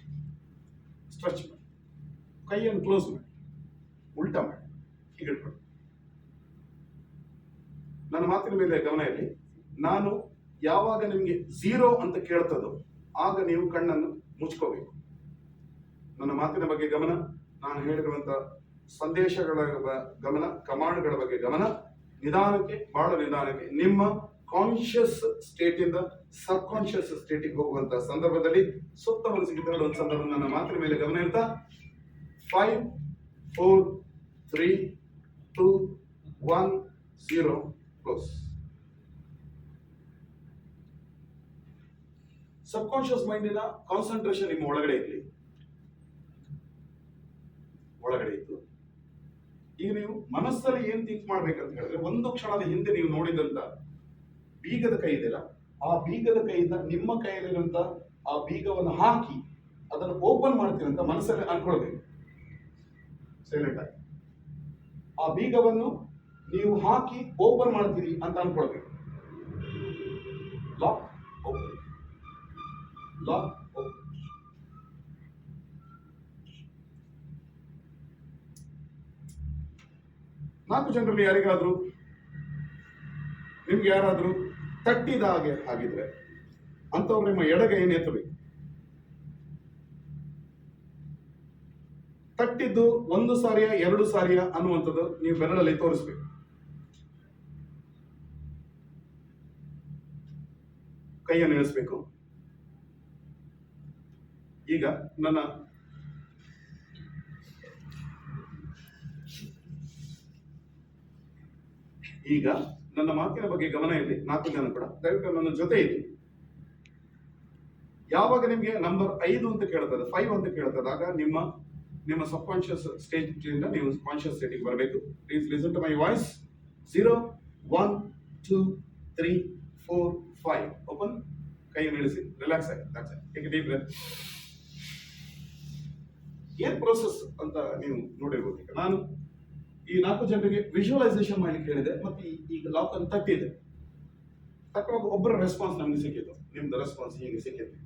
ಸ್ಟ್ರೆಚ್ ಮಾಡಿ. ಕೈಯನ್ನು ಕ್ಲೋಸ್ ಮಾಡಿ. ಉಲ್ಟಾ ಮಾಡಿ. ಹೀಗೆ ನನ್ನ ಮಾತಿನ ಮೇಲೆ ಗಮನ ಇರಲಿ ನಾನು ಯಾವಾಗ ನಿಮಗೆ ಝೀರೋ ಅಂತ ಕೇಳ್ತದೋ, ಆಗ ನೀವು ಕಣ್ಣನ್ನು ಮುಚ್ಕೋಬೇಕು. ನನ್ನ ಮಾತಿನ ಬಗ್ಗೆ ಗಮನ, ನಾನು ಹೇಳಿರುವಂತ ಸಂದೇಶಗಳ ಗಮನ, ಕಮಾಂಡ್ಗಳ ಬಗ್ಗೆ ಗಮನ, ನಿಧಾನಕ್ಕೆ ಬಹಳ ನಿಧಾನಕ್ಕೆ. ನಿಮ್ಮ ಕಾನ್ಶಿಯಸ್ ಸ್ಟೇಟ್ ಇಂದ ಸಬ್ ಕಾನ್ಶಿಯಸ್ ಸ್ಟೇಟಿಗೆ ಹೋಗುವಂತ ಸಂದರ್ಭದಲ್ಲಿ ಸುತ್ತ ಮನಸ್ಸಿಗೆ ತೆರಳುವಂತ ಸಂದರ್ಭ ನನ್ನ ಮಾತಿನ ಮೇಲೆ ಗಮನ ಇರ್ತಾ five four three two one zero close sub mind ಮೈಂಡಿನ concentration ನಿಮ್ಮ ಒಳಗಡೆ ಇರಲಿ. ಒಳಗಡೆ ಇತ್ತು ಈಗ ನೀವು ಮನಸ್ಸಲ್ಲಿ ಏನ್ ಥಿಂಕ್ ಮಾಡ್ಬೇಕಂತ ಹೇಳಿದ್ರೆ, ಒಂದು ಕ್ಷಣದ ಹಿಂದೆ ನೀವು ನೋಡಿದಂತ ಬೀಗದ ಕೈ ಇದೆಯಲ್ಲ, ಆ ಬೀಗದ ಕೈಯಿಂದ ನಿಮ್ಮ ಕೈಯಲ್ಲಿರುವಂತ ಆ ಬೀಗವನ್ನು ಹಾಕಿ ಅದನ್ನು ಓಪನ್ ಮಾಡ್ತೀರಂತ ಮನಸ್ಸಲ್ಲಿ ಅನ್ಕೊಳ್ಬೇಕು. ಸೈಲೆಂಟ್ ಆಗಿ. ಆ ಬೀಗವನ್ನು ನೀವು ಹಾಕಿ ಓಪನ್ ಮಾಡ್ತೀರಿ ಅಂತ ಅನ್ಕೊಳ್ಬೇಕು. ಲಾಕ್ ಓಪನ್ ಲಾಕ್ ಓಪನ್ ನಾಲ್ಕು ಜನರಲ್ಲಿ ಯಾರಿಗಾದ್ರೂ, ನಿಮ್ಗೆ ಯಾರಾದರೂ ತಟ್ಟಿದ ಹಾಗೆ ಆಗಿದ್ರೆ ಅಂತವ್ರು ನಿಮ್ಮ ಎಡಗೈಯನ್ನು ಎತ್ತಬೇಕು ತಟ್ಟಿದ್ದು ಒಂದು ಸಾರಿಯ, ಎರಡು ಸಾರಿಯ ಅನ್ನುವಂಥದ್ದು ನೀವು ಬೆರಳಲ್ಲಿ ತೋರಿಸ್ಬೇಕು. ಕೈಯನ್ನು ಇಳಿಸ್ಬೇಕು. ಈಗ ನನ್ನ ಈಗ ನನ್ನ ಮಾತಿನ ಬಗ್ಗೆ ಗಮನ ಇರಲಿ ನಾಲ್ಕು ಜನ ಕೂಡ. ದಯವಿಟ್ಟು ನನ್ನ ಜೊತೆ ಇರಿ. ಯಾವಾಗ ನಿಮಗೆ ನಂಬರ್ ಐದು ಅಂತ ಕೇಳ್ತದೆ ಫೈವ್ ಅಂತ ಕೇಳ್ತದೆ, ಆಗ ನಿಮ್ಮ ನಿಮ್ಮ ಸಬ್ ಕಾನ್ಶಿಯಸ್ ಸ್ಟೇಜ್ ಇಂದ ನೀವು ಕಾನ್ಶಿಯಸ್ ಸ್ಟೇಟಿಗೆ ಬರಬೇಕು. Please listen to my voice zero one two three four five open ಕೈ ಇಳಿಸಿ ರಿಲ್ಯಾಕ್ಸ್ ಆಗಿ. ಟೇಕ್ ಡೀಪ್ ಬ್ರೆತ್ ಏನ್ ಪ್ರೋಸೆಸ್ ಅಂತ ನೀವು ನೋಡಿರ್ಬೋದು ನಾನು ಈ ನಾಲ್ಕು ಜನರಿಗೆ ವಿಜುವಲೈಸೇಷನ್ ಮಾಡ್ಲಿಕ್ಕೆ ಹೇಳಿದೆ. ಮತ್ತೆ ಈಗ ಲಾಕ್ ಅನ್ನು ತಟ್ಟಿದೆ ತಕ್ಕ ಒಬ್ಬರ ರೆಸ್ಪಾನ್ಸ್ ನಮಗೆ ಸಿಕ್ಕಿತ್ತು ನಿಮ್ದು ರೆಸ್ಪಾನ್ಸ್ ಹೇಗೆ ಸಿಕ್ಕಿತ್ತು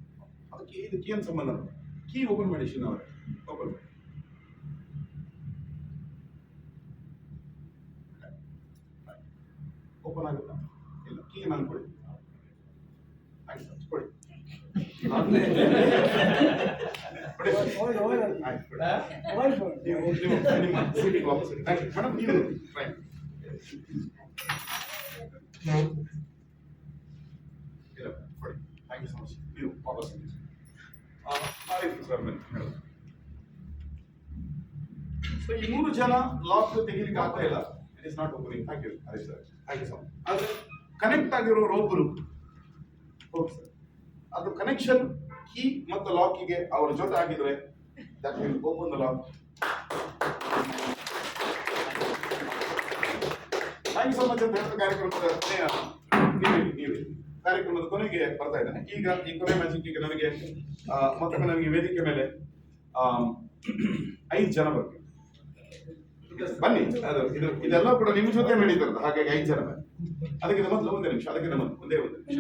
ಅದಕ್ಕೆ ಇದಕ್ಕೆ ಏನು ಸಂಬಂಧ? ಕೀ ಓಪನ್ ಮಾಡಿ ಶಿನ್ ಓಪನ್ ಮಾಡಿ. ಓಪನ್ ಆಗುತ್ತಾ? ಇಲ್ಲ ಕೀ ನಾನು ಕೊಡಿ. ಆಯ್ತು ಸರ್, ಕೊಡಿ. ಮೇಡಮ್ ನೀವು ಇಲ್ಲ ಕೊಡಿ ಥ್ಯಾಂಕ್ ಯು ಸೊ ಮಚ್ ನೀವು ಆಯ್ತು ಸರ್ ಸೊ ಈ ಮೂರು ಜನ ಲಾಕ್ ತೆಗಿಲಿಕ್ಕೆ ಆಗ್ತಾ ಇಲ್ಲ. It is not opening thank you ಆಯ್ತು ಸರ್ ಥ್ಯಾಂಕ್ ಸರ್ ಆದರೆ ಕನೆಕ್ಟ್ ಆಗಿರೋರು ಒಬ್ಬರು ಓಕೆ ಸರ್ ಅದು ಕನೆಕ್ಷನ್ ಕೀ ಮತ್ತು ಲಾಕಿಗೆ ಅವರ ಜೊತೆ ಆಗಿದ್ರೆ that will open lock thank you so much ಅಂತ ಹೇಳಿದ ಕಾರ್ಯಕ್ರಮದ ನೀವೇ. ಕಾರ್ಯಕ್ರಮದ ಕೊನೆಗೆ ಬರ್ತಾ ಇದ್ದಾನೆ. ಈಗ ಈ ಕೊನೆ ಮ್ಯಾಜಿಕ್ಗೆ ನನಗೆ ಮತ್ತೊಮ್ಮೆ ನನಗೆ ವೇದಿಕೆ ಮೇಲೆ ಐದು ಜನ ಬರ್ಬೇಕು ಬನ್ನಿ, ಅದು ಇದು ಇದೆಲ್ಲ ಕೂಡ ನಿಮ್ಮ ಜೊತೆ ನಡೀತದೆ ಹಾಗಾಗಿ ಐದು ಜನ ಅದಕ್ಕಿಂತ ಮೊದಲು ಒಂದೇ ನಿಮಿಷ, ಅದಕ್ಕಿಂತ ಮೊದಲು ಒಂದೇ ಒಂದು ನಿಮಿಷ.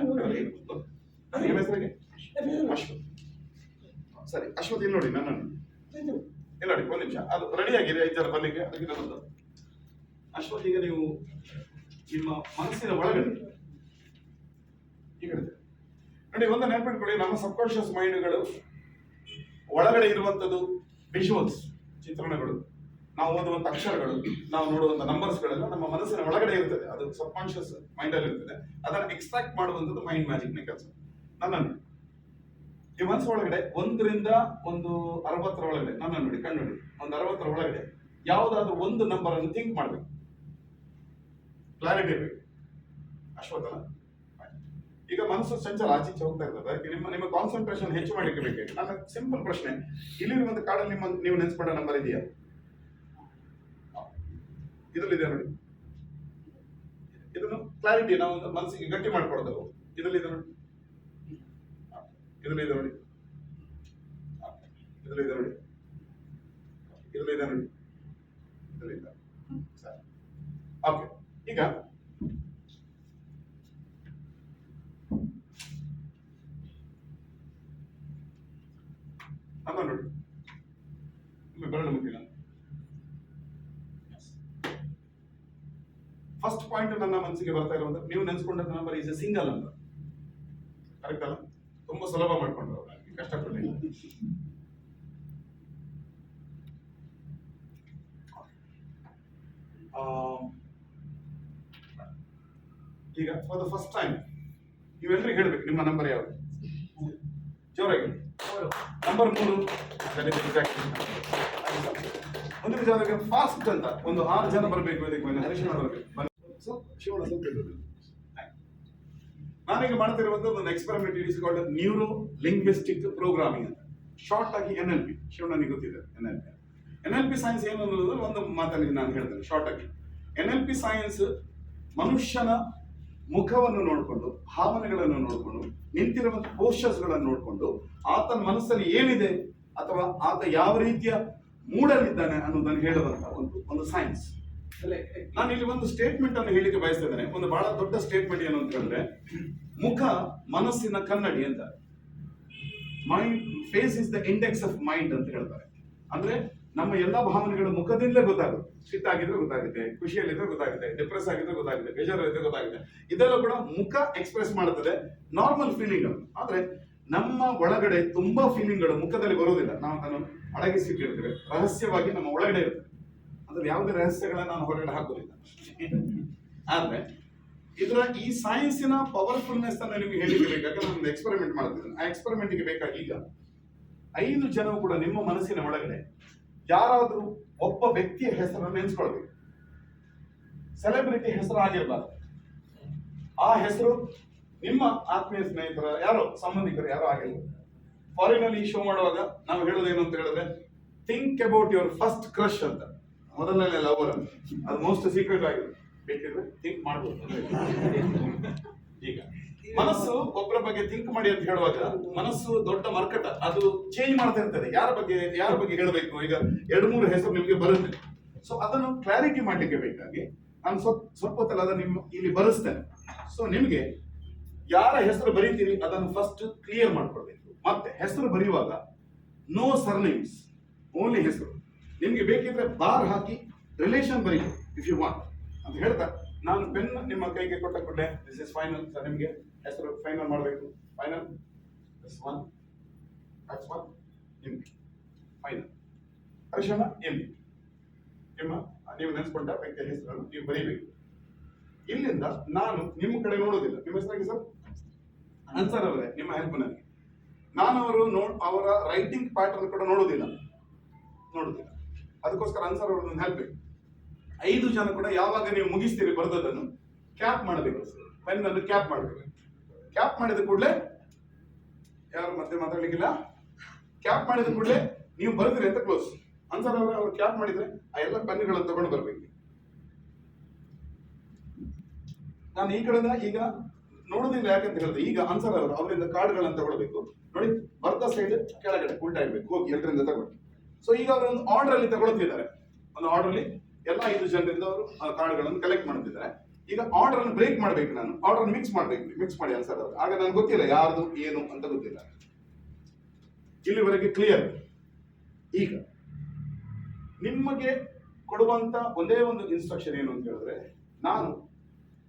ಸರಿ ಇಲ್ಲಿ ನೋಡಿ, ನನ್ನನ್ನು. ಇಲ್ಲ ನೋಡಿ, ಒಂದು ನಿಮಿಷ. ಅದು ರೆಡಿ ಆಗಿದೆ ಐದು ಜನ ಬನ್ನಿಗೆ ಅದಕ್ಕಿಂತ ಮೊದಲು. ಅಶ್ವಥ್ ಈಗ ನೀವು ನಿಮ್ಮ ಮನಸ್ಸಿನ ಒಳಗಡೆ ನೋಡಿ, ಒಂದು ನೆನಪಿಟ್ಕೊಳ್ಳಿ, ನಮ್ಮ ಸಬ್ಕಾನ್ಷಿಯಸ್ ಮೈಂಡ್ಗಳು ಒಳಗಡೆ ಇರುವಂತದ್ದು ವಿಜುವಲ್ಸ್ ಚಿತ್ರಣಗಳು. ನಾವು ಓದುವಂತ ಅಕ್ಷರಗಳು, ನಾವು ನೋಡುವಂತ ನಂಬರ್ಸ್ಗಳೆಲ್ಲ ನಮ್ಮ ಮನಸ್ಸಿನ ಒಳಗಡೆ ಇರ್ತದೆ. ಅದು ಸಬ್ಕಾನ್ಶಿಯಸ್ ಮೈಂಡ್ ಅಲ್ಲಿ ಇರ್ತದೆ. ಅದನ್ನ ಎಕ್ಸ್ಟ್ರಾಕ್ಟ್ ಮಾಡುವಂತದ್ದು ಮೈಂಡ್ ಮ್ಯಾಜಿಕ್ನ ಕೆಲಸ. ನನ್ನನ್ನು. ಈ ಮನಸ್ಸು ಒಳಗಡೆ ಒಂದರಿಂದ ಒಂದು ಅರವತ್ತರ ಒಳಗಡೆ, ನನ್ನ ನೋಡಿ, ಕಣ್ಣು ನೋಡಿ, ಒಂದು ಅರವತ್ತರ ಒಳಗಡೆ ಯಾವುದಾದ್ರೂ ಒಂದು ನಂಬರ್ ಅನ್ನು ಥಿಂಕ್ ಮಾಡಬೇಕು. ಕ್ಲಾರಿಟಿ ಇರಬೇಕು. ಅಶ್ವತ್ಥನ. ಈಗ ಮನಸ್ಸು ಚಂಚಲ ಆಚೀಚೆ ಹೋಗ್ತಾ ಇರ್ತದೆ. ಅದಕ್ಕೆ ನಿಮ್ಮ ನಿಮ್ಮ ಕಾನ್ಸಂಟ್ರೇಷನ್ ಹೆಚ್ಚು ಮಾಡಲಿಕ್ಕೆ ಬೇಕು ಸಿಂಪಲ್ ಪ್ರಶ್ನೆ, ಇಲ್ಲಿರುವಂತ ಕಾಡಲ್ಲಿ ನಿಮ್ಮ, ನೀವು ನೆನೆಸ್ಕೊಂಡ ನಂಬರ್ ಇದೆಯಾ? ಇದರಲ್ಲಿದೆ ನೋಡಿ. ಇದನ್ನು ಕ್ಲಾರಿಟಿ ನಾವು ಮನಸ್ಸಿಗೆ ಗಟ್ಟಿ ಮಾಡ್ಕೊಡ್ತೇವೆ ಇದರಲ್ಲಿದೆ ನೋಡಿ. ಇದರಲ್ಲಿದೆ ನೋಡಿ. ಇದರಲ್ಲಿದೆ ನೋಡಿ. ಇದರಲ್ಲಿದೆ ನೋಡಿ. ಸರಿ. ಓಕೆ ಈಗ ನಮ್ಮ ನೋಡಿ ನಿಮ್ಮ ಬೆರಳು ಮುಗಿಲ್ಲ ಫಸ್ಟ್ ಪಾಯಿಂಟ್ ನನ್ನ ಮನಸ್ಸಿಗೆ ಬರ್ತಾ ಇರುವಂತ number is a single number correct ಅಲ್ಲ? ತುಂಬಾ ಸುಲಭ ಮಾಡ್ಕೊಂಡ್ರು ಅವ್ರು. ಕಷ್ಟಪಟ್ಟಿಲ್ಲ ಆ, ಈಗ ಫಾರ್ ದ ಫಸ್ಟ್ ಟೈಮ್ ನೀವೆಲ್ಲರಿಗೂ ಹೇಳ್ಬೇಕು ನಿಮ್ಮ ನಂಬರ್ ಯಾವುದು? ಜೋರಾಗಿ. ನಂಬರ್ ಮೂರು. ಒಂದು ವಿಚಾರಕ್ಕೆ ಫಾಸ್ಟ್ ಅಂತ. ಒಂದು ಆರು ಜನ ಬರಬೇಕು ಇದಕ್ಕೆ ಬನ್ನಿ. ಹರೀಶಣ್ಣ ಬರಬೇಕು. ಸ್ವಲ್ಪ ಶಿವಣ್ಣ ಸ್ವಲ್ಪ. ನಾನೀಗ ಮಾಡ್ತಿರುವಂತ ಒಂದು experiment it called neuro linguistic programming ಅಂತ. ಶಾರ್ಟ್ ಆಗಿ ಎನ್ ಎಲ್ ಪಿ ಶಿವಣ್ಣನಿಗೆ ಗೊತ್ತಿದೆ N L P N L P science ಏನು ಅನ್ನೋದು ಒಂದು ಮಾತಲ್ಲಿ ನಾನು ಹೇಳ್ತೇನೆ ಶಾರ್ಟ್ ಆಗಿ. ಎನ್ ಎಲ್ ಪಿ ಸೈನ್ಸ್ ಮನುಷ್ಯನ ಮುಖವನ್ನು ನೋಡಿಕೊಂಡು, ಭಾವನೆಗಳನ್ನು ನೋಡಿಕೊಂಡು ನಿಂತಿರುವಂತಹ ಪೋಸ್ಟರ್ಸ್ಗಳನ್ನು ಗಳನ್ನು ನೋಡಿಕೊಂಡು ಆತನ ಮನಸ್ಸಲ್ಲಿ ಏನಿದೆ ಅಥವಾ ಆತ ಯಾವ ರೀತಿಯ ಮೂಡಲಿದ್ದಾನೆ ಅನ್ನೋದನ್ನು ಹೇಳುವಂತ ಒಂದು ಒಂದು ಸೈನ್ಸ್ ನಾನು ಇಲ್ಲಿ ಒಂದು ಸ್ಟೇಟ್ಮೆಂಟ್ ಅನ್ನು ಹೇಳಿಕ್ಕೆ ಬಯಸ್ತಾ ಇದ್ದೇನೆ. ಒಂದು ಬಹಳ ದೊಡ್ಡ ಸ್ಟೇಟ್ಮೆಂಟ್ ಏನು ಅಂತ ಹೇಳಿದ್ರೆ, ಮುಖ ಮನಸ್ಸಿನ ಕನ್ನಡಿ ಅಂತ. Mind face is the index of mind ಅಂತ ಹೇಳ್ತಾರೆ. ಅಂದ್ರೆ ನಮ್ಮ ಎಲ್ಲಾ ಭಾವನೆಗಳು ಮುಖದಿಂದಲೇ ಗೊತ್ತಾಗುತ್ತೆ. ಸಿಟ್ಟಾಗಿದ್ರೆ ಗೊತ್ತಾಗುತ್ತೆ, ಖುಷಿಯಲ್ಲಿದ್ರೆ ಗೊತ್ತಾಗುತ್ತೆ ಡಿಪ್ರೆಸ್ ಆಗಿದ್ರೆ ಗೊತ್ತಾಗುತ್ತೆ ಬೇಜಾರಿದ್ರೆ ಗೊತ್ತಾಗುತ್ತೆ. ಇದೆಲ್ಲ ಕೂಡ ಮುಖ ಎಕ್ಸ್ಪ್ರೆಸ್ ಮಾಡುತ್ತದೆ ನಾರ್ಮಲ್ ಫೀಲಿಂಗ್ ಆದ್ರೆ ನಮ್ಮ ಒಳಗಡೆ ತುಂಬಾ ಫೀಲಿಂಗ್ಗಳು ಮುಖದಲ್ಲಿ ಬರೋದಿಲ್ಲ ನಾವು ಅದನ್ನು ಅಡಗಿಸಿಟ್ಟಿರ್ತೇವೆ. ರಹಸ್ಯವಾಗಿ ನಮ್ಮ ಒಳಗಡೆ ಇರ್ತದೆ ಅಂದ್ರೆ ಯಾವುದೇ ರಹಸ್ಯಗಳನ್ನ ನಾನು ಹೊರಗಡೆ ಹಾಕೋದಿಲ್ಲ. ಆದ್ರೆ, ಇದರ ಈ ಸೈನ್ಸಿನ ಪವರ್ಫುಲ್ನೆಸ್ ಅನ್ನು ನಿಮಗೆ ಹೇಳಿಕೆ ಬೇಕಾಗ ನಾನು ಎಕ್ಸ್ಪೆರಿಮೆಂಟ್ ಮಾಡ್ತಿದ್ದೇನೆ. ಆ ಎಕ್ಸ್ಪೆರಿಮೆಂಟ್ಗೆ ಬೇಕಾಗಿ ಈಗ ಐದು ಜನ ಕೂಡ ನಿಮ್ಮ ಮನಸ್ಸಿನ ಒಳಗಡೆ ಯಾರಾದ್ರೂ ಒಬ್ಬ ವ್ಯಕ್ತಿಯ ಹೆಸರನ್ನು ನೆನೆಸ್ಕೊಳ್ಬೇಕು. ಸೆಲೆಬ್ರಿಟಿ ಹೆಸರು ಆಗಿರ್ಬಾರ್ದು. ಆ ಹೆಸರು ನಿಮ್ಮ ಆತ್ಮೀಯ ಸ್ನೇಹಿತರ ಯಾರೋ, ಸಂಬಂಧಿಕರು ಯಾರೋ ಆಗಿಲ್ಲ ಫಾರಿನ್ ಅಲ್ಲಿ ಶೋ ಮಾಡುವಾಗ ನಾವು ಹೇಳೋದೇನು ಅಂತ ಹೇಳಿದ್ರೆ think about your first crush ಅಂತ. ಮೊದಲನೇ ಲವರ್ ಅದು ಮೋಸ್ಟ್ ಸೀಕ್ರೆಟ್ ಆಗಿದೆ. ಬೇಕಿದ್ರೆ ಥಿಂಕ್ ಮಾಡ್ಬೋದು. ಈಗ ಮನಸ್ಸು ಒಬ್ಬರ ಬಗ್ಗೆ ಥಿಂಕ್ ಮಾಡಿ ಅಂತ ಹೇಳುವಾಗ ಮನಸ್ಸು ದೊಡ್ಡ ಮರ್ಕಟ. ಅದು ಚೇಂಜ್ ಮಾಡ್ತಾ ಇರ್ತದೆ. ಯಾರ ಬಗ್ಗೆ ಯಾರ ಬಗ್ಗೆ ಹೇಳಬೇಕು? ಈಗ ಎರಡು ಮೂರು ಹೆಸರು ನಿಮಗೆ ಬರುತ್ತೆ. ಸೊ ಅದನ್ನು ಕ್ಲಾರಿಟಿ ಮಾಡ್ಲಿಕ್ಕೆ ಬೇಕಾಗಿ ನಾನು ಸ್ವಲ್ಪ ಸ್ವಲ್ಪ ಹೊತ್ತಲ್ಲ ಅದನ್ನು ನಿಮ್ಮ ಇಲ್ಲಿ ಬರೆಸ್ತೇನೆ. ಸೊ ನಿಮಗೆ ಯಾರ ಹೆಸರು ಬರೀತೀರಿ ಅದನ್ನು ಫಸ್ಟ್ ಕ್ಲಿಯರ್ ಮಾಡ್ಕೊಳ್ಬೇಕು. ಮತ್ತೆ ಹೆಸರು ಬರೆಯುವಾಗ ನೋ ಸರ್ನೇಮ್ಸ್ ಓನ್ಲಿ ಹೆಸರು. ನಿಮ್ಗೆ ಬೇಕಿದ್ರೆ ಬಾರ್ ಹಾಕಿ ರಿಲೇಷನ್ ಬರೀ ಇಫ್ ಯು ವಾಂಟ್ ಅಂತ ಹೇಳ್ತಾ. ನಾನು ಪೆನ್ ನಿಮ್ಮ ಕೈಗೆ ಕೊಟ್ಟ ಕೊಟ್ಟೆ ದಿಸ್ ಇಸ್ ಫೈನಲ್ ಸರ್ ನಿಮಗೆ ಹೆಸರು ಫೈನಲ್ ಮಾಡಬೇಕು. Final this one that's one M final ಅರ್ಶನ M ನಿಮ್ಮ, ನೀವು ನೆನೆಸ್ಕೊಂಡ ವ್ಯಕ್ತಿಯ ಹೆಸರನ್ನು ನೀವು ಬರೀಬೇಕು. ಇಲ್ಲಿಂದ ನಾನು ನಿಮ್ಮ ಕಡೆ ನೋಡೋದಿಲ್ಲ ನಿಮ್ಮ ಹೆಸರಾಗಿ ಸರ್ ಅನ್ಸರ್ ಅವರೇ, ನಿಮ್ಮ ಹೆಲ್ಪ್ ನನಗೆ. ನಾನು ಅವರು ನೋ, ಅವರ ರೈಟಿಂಗ್ ಪ್ಯಾಟರ್ನ್ ಕೂಡ ನೋಡೋದಿಲ್ಲ ನೋಡುದಿಲ್ಲ ಅದಕ್ಕೋಸ್ಕರ ಅನ್ಸರ್ ಅವ್ರದ್ದು ಹೇಳ್ಬೇಕು ಬೇಕು. ಐದು ಜನ ಕೂಡ ಯಾವಾಗ ನೀವು ಮುಗಿಸ್ತೀರಿ ಬರೆದದನ್ನು ಕ್ಯಾಪ್ ಮಾಡಬೇಕು. ಪೆನ್ ಅನ್ನು ಕ್ಯಾಪ್ ಮಾಡಬೇಕು. ಕ್ಯಾಪ್ ಮಾಡಿದ ಕೂಡಲೇ ಯಾರು ಮತ್ತೆ ಮಾತಾಡ್ಲಿಕ್ಕಿಲ್ಲ. ಕ್ಯಾಪ್ ಮಾಡಿದ ಕೂಡಲೇ ನೀವು ಬರೆದ್ರಿ ಅಂತ ಕ್ಲೋಸ್ ಅನ್ಸರ್ ಅವರು, ಅವ್ರು ಕ್ಯಾಪ್ ಮಾಡಿದ್ರೆ ಆ ಎಲ್ಲ ಪೆನ್ಗಳನ್ನು ತಗೊಂಡು ಬರ್ಬೇಕು. ನಾನು ಈ ಕಡೆ ಈಗ ನೋಡೋದಿಲ್ಲ ಯಾಕಂತ ಹೇಳಿದ್ರೆ ಈಗ ಅನ್ಸರ್ ಅವರು, ಅವರಿಂದ ಕಾರ್ಡ್ಗಳನ್ನು ತಗೊಳ್ಬೇಕು. ನೋಡಿ, ಬರ್ತಾ ಸೈಡ್ ಕೆಳಗಡೆ ಉಲ್ಟಾ ಇರ್ಬೇಕು. ಹೋಗಿ ಎಲ್ಲರಿಂದ ತಗೊಳ್ಳಿ. ಸೊ ಈಗ ಅವರು ಒಂದು ಆರ್ಡರ್ ಅಲ್ಲಿ ತಗೊಳ್ತಿದ್ದಾರೆ. ಒಂದು ಆರ್ಡರ್ ಅಲ್ಲಿ ಎಲ್ಲ ಐದು ಜನರಿಂದ ಅವರು ಕಾರ್ಡ್ಗಳನ್ನು ಕಲೆಕ್ಟ್ ಮಾಡ್ತಿದ್ದಾರೆ. ಈಗ ಆರ್ಡರ್ ಅನ್ನು ಬ್ರೇಕ್ ಮಾಡ್ಬೇಕು ನಾನು. ಆರ್ಡರ್ ಮಿಕ್ಸ್ ಮಾಡ್ಬೇಕು. ಮಿಕ್ಸ್ ಮಾಡಿ ಅನ್ಸರ್ ಅವರು. ಆಗ ನನಗೆ ಗೊತ್ತಿಲ್ಲ ಯಾರ್ದು, ಏನು ಅಂತ ಗೊತ್ತಿಲ್ಲ. ಇಲ್ಲಿವರೆಗೆ ಕ್ಲಿಯರ್ ಈಗ ನಿಮಗೆ ಕೊಡುವಂತ ಒಂದೇ ಒಂದು ಇನ್ಸ್ಟ್ರಕ್ಷನ್ ಏನು ಅಂತ ಹೇಳಿದ್ರೆ, ನಾನು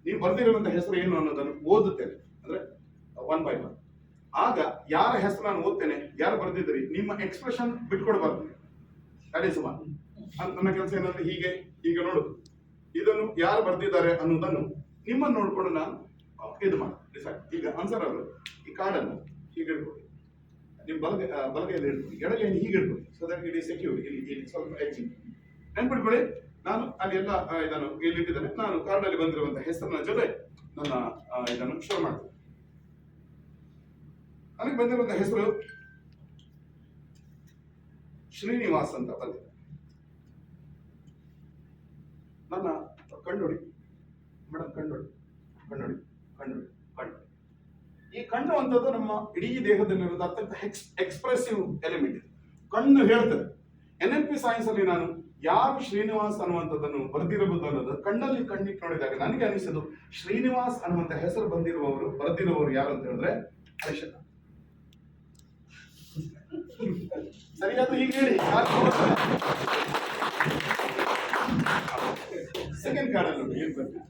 ನೀವು ಬರ್ದಿರುವಂತ ಹೆಸರು ಏನು ಅನ್ನೋದನ್ನು ಓದುತ್ತೇನೆ. ಅಂದ್ರೆ ಒನ್ ಬೈ ಒನ್ ಆಗ ಯಾರ ಹೆಸರು ನಾನು ಓದ್ತೇನೆ, ಯಾರು ಬರ್ದಿದ್ದೀರಿ, ನಿಮ್ಮ ಎಕ್ಸ್ಪ್ರೆಷನ್ ಬಿಟ್ಕೊಡ್ಬಾರ್ದು. ದಟ್ ಇಸ್ ನನ್ನ ಕೆಲಸ ಏನಂದ್ರೆ ಹೀಗೆ ಈಗ ನೋಡುದು ಇದನ್ನು ಯಾರು ಬರ್ದಿದ್ದಾರೆ ಅನ್ನೋದನ್ನು ನಿಮ್ಮನ್ನು ನೋಡ್ಕೊಂಡು ನಾನು ಇದು ಮಾಡಿ ಈಗ ಆನ್ಸರ್ ಅವರು ಈ ಕಾರ್ಡನ್ನು ಹೀಗೆ ಇಡ್ಕೊಳ್ಳಿ ನಿಮ್ಮ ಬಲಗೈ ಬಲಗೈಯಲ್ಲಿ ಇಡ್ಕೊಳ್ಳಿ ಎಡಗೈಯಲ್ಲಿ ಹೀಗೆ ಇಡ್ಕೊಳ್ಳಿ so that it is secure ಇಲ್ಲಿ ಇಲ್ಲಿ ಸ್ವಲ್ಪ ಹೆಚ್ಚಿಗೆ ನೆನ್ಪಿಟ್ಕೊಳ್ಳಿ, ನಾನು ಅಲ್ಲಿ ಎಲ್ಲ ಇದನ್ನು ಇಲ್ಲಿ ಇಟ್ಟಿದ್ದೇನೆ. ನಾನು ಕಾರ್ಡಲ್ಲಿ ಬಂದಿರುವಂತಹ ಹೆಸರಿನ ಜೊತೆ ನನ್ನ ಇದನ್ನು ಶುರು ಮಾಡ್ತೇನೆ. ನನಗೆ ಬಂದಿರುವಂತಹ ಹೆಸರು ಶ್ರೀನಿವಾಸ್ ಅಂತ ಬಂದಿದೆ. ನನ್ನ ಕಣ್ಣುಡಿ ಮೇಡಮ್ ಕಣ್ಣುಡಿ ಕಣ್ಣುಡಿ ಕಣ್ಣುಡಿ ಕಣ್ಣು ಈ ಕಣ್ಣು ಅಂತದ್ದು ನಮ್ಮ ಇಡೀ ದೇಹದಲ್ಲಿರೋದು ಅತ್ಯಂತ ಎಕ್ಸ್ಪ್ರೆಸಿವ್ ಎಲಿಮೆಂಟ್ ಇದೆ ಕಣ್ಣು ಹೇಳ್ತದೆ. ಎನ್ ಎಲ್ ಪಿ ಸೈನ್ಸ್ ಅಲ್ಲಿ ನಾನು ಯಾರು ಶ್ರೀನಿವಾಸ್ ಅನ್ನುವಂಥದ್ದನ್ನು ಬರೆದಿರಬಹುದು ಅನ್ನೋದು ಕಣ್ಣಲ್ಲಿ ಕಣ್ಣಿಟ್ಟು ನೋಡಿದಾಗ ನನಗೆ ಅನಿಸಿದ್ದು ಶ್ರೀನಿವಾಸ್ ಅನ್ನುವಂಥ ಹೆಸರು ಬಂದಿರುವವರು, ಬರೆದಿರುವವರು ಯಾರು ಅಂತ ಹೇಳಿದ್ರೆ ಹರ್ಷದ ಸರಿಯಾದ ಹೀಗೆ ಹೇಳಿ. ಸೆಕೆಂಡ್ ಕಾರ್ಡ್ ಅಲ್ಲಿ ಏನ್ ಬಂದಿದೆ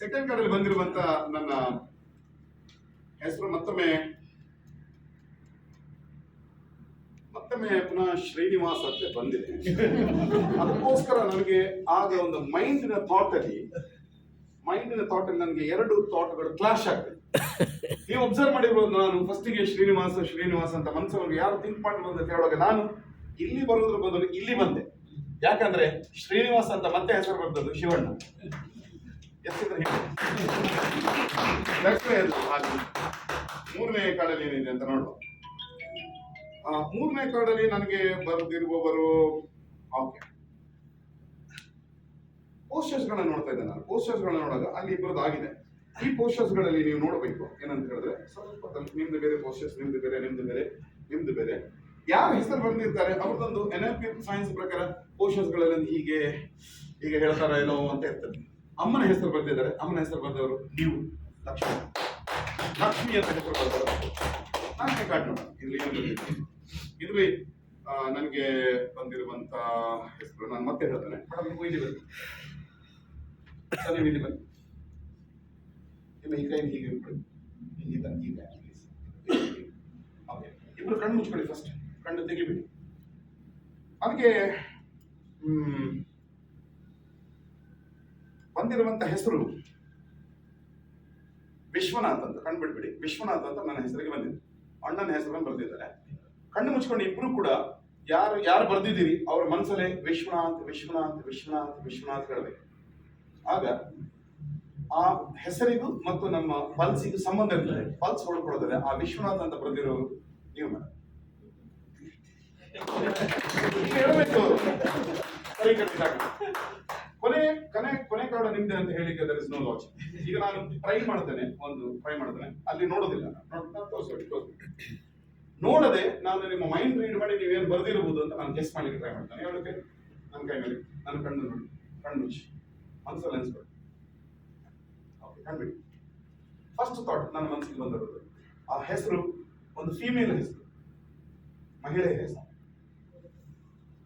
ಸೆಕೆಂಡ್ ಕಾರ್ಡ್ ಅಲ್ಲಿ ಬಂದಿರುವಂತ ನನ್ನ ಹೆಸರು ಮತ್ತೊಮ್ಮೆ ಮತ್ತೊಮ್ಮೆ ಪುನಃ ಶ್ರೀನಿವಾಸ್ ಅಂತ ಬಂದಿದೆ. ಅದಕ್ಕೋಸ್ಕರ ನನಗೆ ಆಗ ಒಂದು ಮೈಂಡಿನ ಥಾಟ್ ಅಲ್ಲಿ ಮೈಂಡಿನ ಥಾಟ್ ಅಲ್ಲಿ ನನಗೆ ಎರಡು ಥಾಟ್ಗಳು ಕ್ಲಾಶ್ ಆಗ್ತದೆ ನೀವು ಅಬ್ಸರ್ವ್ ಮಾಡಿರ್ಬೋದು ನಾನು. ಫಸ್ಟಿಗೆ ಶ್ರೀನಿವಾಸ ಶ್ರೀನಿವಾಸ ಅಂತ ಮನಸ್ಸಲ್ಲಿ ಯಾರು ಥಿಂಕ್ ಮಾಡಿರೋದು ಅಂತ ಹೇಳುವಾಗ ನಾನು ಇಲ್ಲಿ ಬರೋದ್ರ ಬದಲು ಇಲ್ಲಿ ಬಂದೆ. ಯಾಕಂದ್ರೆ ಶ್ರೀನಿವಾಸ ಅಂತ ಮತ್ತೆ ಹೆಸರು ಬರ್ತದ್ದು ಶಿವಣ್ಣ. ಮೂರನೇ ಕಾಡಲ್ಲಿ ಏನಿದೆ ಅಂತ ನೋಡುವ. ಮೂರನೇ ಕಾಡಲ್ಲಿ ನನಗೆ ಬರುತ್ತಿರುವವರು ಓಕೆ. ಪೋಸ್ಟರ್ಸ್ ಗಳನ್ನ ನೋಡ್ತಾ ಇದ್ದೆ ನಾನು. ಪೋಸ್ಟರ್ಸ್ ಗಳನ್ನ ನೋಡುವಾಗ ಅಲ್ಲಿ ಇಬ್ಬರದ್ದು ಆಗಿದೆ. ಈ ಪೋಸ್ಟರ್ಸ್ಗಳಲ್ಲಿ ನೀವು ನೋಡಬೇಕು. ಏನಂತ ಹೇಳಿದ್ರೆ ಸ್ವಲ್ಪ ನಿಮ್ದು ಬೇರೆ ಪೋಸ್ಟರ್ಸ್ ನಿಮ್ದು ಬೇರೆ ನಿಮ್ದು ಬೇರೆ ನಿಮ್ದು ಬೇರೆ. ಯಾರ ಹೆಸರು ಬಂದಿರ್ತಾರೆ ಅವ್ರದ್ದೊಂದು ಎನ್ ಎಫ್ ಪಿ ಸೈನ್ಸ್ ಪ್ರಕಾರ ಪೋಸ್ಟರ್ಸ್ಗಳಲ್ಲಿ ಒಂದು ಹೀಗೆ ಹೀಗೆ ಹೇಳ್ತಾರ ಏನೋ ಅಂತ ಇರ್ತದೆ. ಅಮ್ಮನ ಹೆಸರು ಬರ್ತಿದ್ದಾರೆ ಅಮ್ಮನ ಹೆಸರು ಬಂದವರು ನೀವು ಲಕ್ಷ್ಮಿ. ಲಕ್ಷ್ಮಿ ಅಂತ ಹೆಸರು ಬರ್ತಾರೆ ನಾಲ್ಕನೇ ಕಾರ್ಡ್ ಇಲ್ಲಿ ಏನು ಬಂದಿದೆ ನನಗೆ ಬಂದಿರುವಂತ ಹೆಸರು ನಾನು ಮತ್ತೆ ಹೇಳ್ತೇನೆ. ಮೇಡಮ್ ನೀವು ಇಲ್ಲಿ ಬನ್ನಿ. ಸರಿ ಇಲ್ಲಿ ಬನ್ನಿ. ಕೈ ಹೀಗೆ ಓಕೆ ಇಬ್ಬರು ಕಣ್ಣು ಮುಚ್ಕೊಳ್ಳಿ ಫಸ್ಟ್ ಕಣ್ಣು ತೆಗಿಬಿಡಿ. ಅದಕ್ಕೆ ಬಂದಿರುವಂಥ ಹೆಸರು ವಿಶ್ವನಾಥ್ ಅಂತ ಕಣ್ಣು ಬಿಡ್ಬಿಡಿ ವಿಶ್ವನಾಥ್ ಅಂತ ನನ್ನ ಹೆಸರಿಗೆ ಬಂದಿದೆ. ಅಣ್ಣನ ಹೆಸರನ್ನು ಬರೆದಿದ್ದಾರೆ. ಕಣ್ಣು ಮುಚ್ಕೊಂಡು ಇಬ್ರು ಕೂಡ ಯಾರು ಯಾರು ಬರ್ದಿದ್ದೀರಿ? ಅವ್ರ ಮನಸ್ಸಲ್ಲೇ ವಿಶ್ವನಾಥ್ ವಿಶ್ವನಾಥ್ ವಿಶ್ವನಾಥ್ ವಿಶ್ವನಾಥ್ ಹೇಳಬೇಕು. ಆಗ ಆ ಹೆಸರಿಗೂ ಮತ್ತು ನಮ್ಮ ಪಲ್ಸಿಗೂ ಸಂಬಂಧ ಇರ್ತದೆ. ಪಲ್ಸ್ ಹೊಡ್ಕೊಳ್ತದೆ ಆ ವಿಶ್ವನಾಥ್ ಅಂತ ಬರೆದಿರೋರು ನೀವು ಹೇಳ್ಬೇಕು. ಕೊನೆ ಕೊನೆ ಕೊನೆ ಕಾರ್ಡ ನಿಮ್ದೆ ಅಂತ ಹೇಳಿಕ್ಕೆ ದರ್ ಇಸ್ ನೋ ಲಾಜ್ ಈಗ ನಾನು ಟ್ರೈ ಮಾಡ್ತೇನೆ, ಒಂದು ಟ್ರೈ ಮಾಡ್ತೇನೆ. ಅಲ್ಲಿ ನೋಡೋದಿಲ್ಲ ನೋಡದೆ ನಾನು ನಿಮ್ಮ ಮೈಂಡ್ ರೀಡ್ ಮಾಡಿ ನೀವೇನು ಬರ್ದಿರಬಹುದು ಅಂತ ನಾನು ಗೆಸ್ ಮಾಡ್ಲಿಕ್ಕೆ ಟ್ರೈ ಮಾಡ್ತೇನೆ. ಹೇಳೋಕೆ ನನ್ನ ಕೈ ಮೇಲೆ ನನ್ನ ಕಣ್ಣು ನೋಡಿ. ಕಣ್ಣು ಮುಚ್ಚಿ. ಮನಸ್ಸಲ್ಲಿ ಅನ್ಸ್ಬೇಡಿ ಓಕೆ ಕಣ್ಬಿಡಿ ಫಸ್ಟ್ ಥಾಟ್ ನನ್ನ ಮನಸ್ಸಿಗೆ ಬಂದಿರೋದು ಆ ಹೆಸರು, ಒಂದು ಫೀಮೇಲ್ ಹೆಸರು. ಮಹಿಳೆ ಹೆಸರು.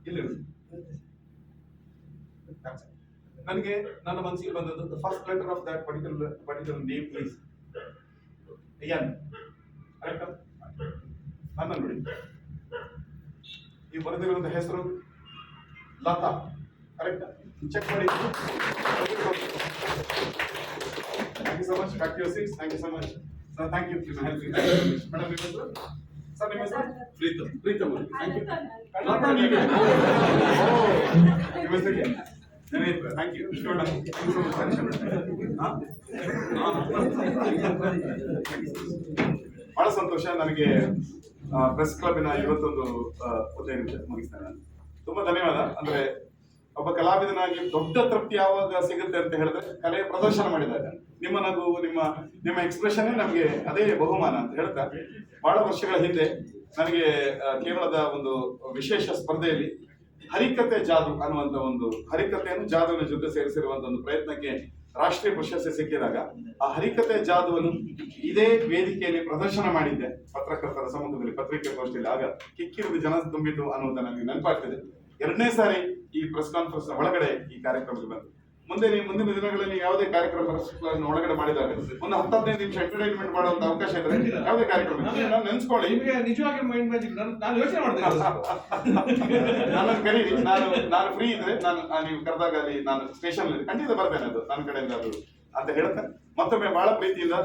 ಇಲ್ಲಿ ನನಗೆ ನನ್ನ ಮನಸ್ಸಿಗೆ ಬಂದದ್ದು first letter of that particular particular name please N correct ನನ್ನ ನೋಡಿ. ನೀವು ಬರೆದಿರುವಂತ ಹೆಸರು ಲತಾ. ಕರೆಕ್ಟ್ ಚೆಕ್ ಮಾಡಿ thank you so much back you six thank you so much sir thank you ನಿಮ್ಮ ಹೆಲ್ಪ್ ಮೇಡಮ್ ನಿಮ್ಮ ಹೆಸರು ಸರ್ ನಿಮ್ಮ ಹೆಸರು ಪ್ರೀತಮ್ ಪ್ರೀತಮ್ ಥ್ಯಾಂಕ್ ಯು ನಿಮ್ಮ ಹೆಸರಿಗೆ thank you Shivanna thank you so much ಬಹಳ ಸಂತೋಷ ನನಗೆ ಪ್ರೆಸ್ ಕ್ಲಬ್ಬಿನ ಇವತ್ತೊಂದು ಮುಗಿಸ್ತೇನೆ ನಾನು ತುಂಬಾ ಧನ್ಯವಾದ. ಅಂದ್ರೆ ಒಬ್ಬ ಕಲಾವಿದನಾಗಿ ದೊಡ್ಡ ತೃಪ್ತಿ ಯಾವಾಗ ಸಿಗುತ್ತೆ ಅಂತ ಹೇಳಿದ್ರೆ ಕಲೆ ಪ್ರದರ್ಶನ ಮಾಡಿದಾಗ ನಿಮ್ಮ ನಗು ನಿಮ್ಮ ನಿಮ್ಮ ಎಕ್ಸ್ಪ್ರೆಷನ್ ನಮಗೆ ಅದೇ ಬಹುಮಾನ ಅಂತ ಹೇಳ್ತಾ ಬಹಳ ವರ್ಷಗಳ ಹಿಂದೆ ನನಗೆ ಕೇರಳದ ಒಂದು ವಿಶೇಷ ಸ್ಪರ್ಧೆಯಲ್ಲಿ ಹರಿಕತೆ ಜಾದು ಅನ್ನುವಂತ ಒಂದು, ಹರಿಕತೆಯನ್ನು ಜಾದುವಿನ ಜೊತೆ ಸೇರಿಸಿರುವಂತ ಒಂದು ಪ್ರಯತ್ನಕ್ಕೆ ರಾಷ್ಟ್ರೀಯ ಪ್ರಶಸ್ತಿ ಸಿಕ್ಕಿದಾಗ ಆ ಹರಿಕತೆ ಜಾದುವನ್ನು ಇದೇ ವೇದಿಕೆಯಲ್ಲಿ ಪ್ರದರ್ಶನ ಮಾಡಿದ್ದೆ. ಪತ್ರಕರ್ತರ ಸಮ್ಮುಖದಲ್ಲಿ ಪತ್ರಿಕಾಗೋಷ್ಠಿಯಲ್ಲಿ ಆಗ ಕಿಕ್ಕಿರಿದು ಜನ ತುಂಬಿತು ಅನ್ನೋದು ನನಗೆ ನೆನಪಾಗ್ತದೆ. ಎರಡನೇ ಸಾರಿ ಈ ಪ್ರೆಸ್ ಕಾನ್ಫರೆನ್ಸ್ ಒಳಗಡೆ ಈ ಕಾರ್ಯಕ್ರಮಕ್ಕೆ ಬಂತು ಮುಂದೆ ನೀವು ಮುಂದಿನ ದಿನಗಳಲ್ಲಿ ಯಾವುದೇ ಕಾರ್ಯಕ್ರಮ ಒಳಗಡೆ ಮಾಡಿದಾಗ ಒಂದು ಹತ್ತೈದು ನಿಮಿಷ ಎಂಟರ್ಟೈನ್ಮೆಂಟ್ ಮಾಡುವಂತ ಅವಕಾಶ ಇದ್ರೆ ಯಾವುದೇ ಕಾರ್ಯಕ್ರಮ ನಾನು ನೆನ್ಸ್ಕೊಳ್ಳಿ. ನಿಮಗೆ ನಿಜವಾಗಿ ಮೈಂಡ್ ಮ್ಯಾಜಿಕ್ ನಾನು ನಾನು ಯೋಚನೆ ಮಾಡ್ತೇನೆ ನನ್ನನ್ನು ಕರಿ ನಾನು ನಾನು ಫ್ರೀ ಇದ್ರೆ ನಾನು ನೀವು ಕರೆದಾಗ ಅಲ್ಲಿ ನಾನು ಸ್ಟೇಷನ್ ಖಂಡಿತ ಬರ್ತೇನೆ ಅದು. ನನ್ನ ಕಡೆಯಿಂದ ಅದು ಅಂತ ಹೇಳ್ತೇನೆ ಮತ್ತೊಮ್ಮೆ ಬಹಳ ಪ್ರೀತಿಯಿಂದ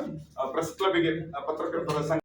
ಪ್ರೆಸ್ ಕ್ಲಬ್ಗೆ ಪತ್ರಕರ್ತರ ಸಂಘ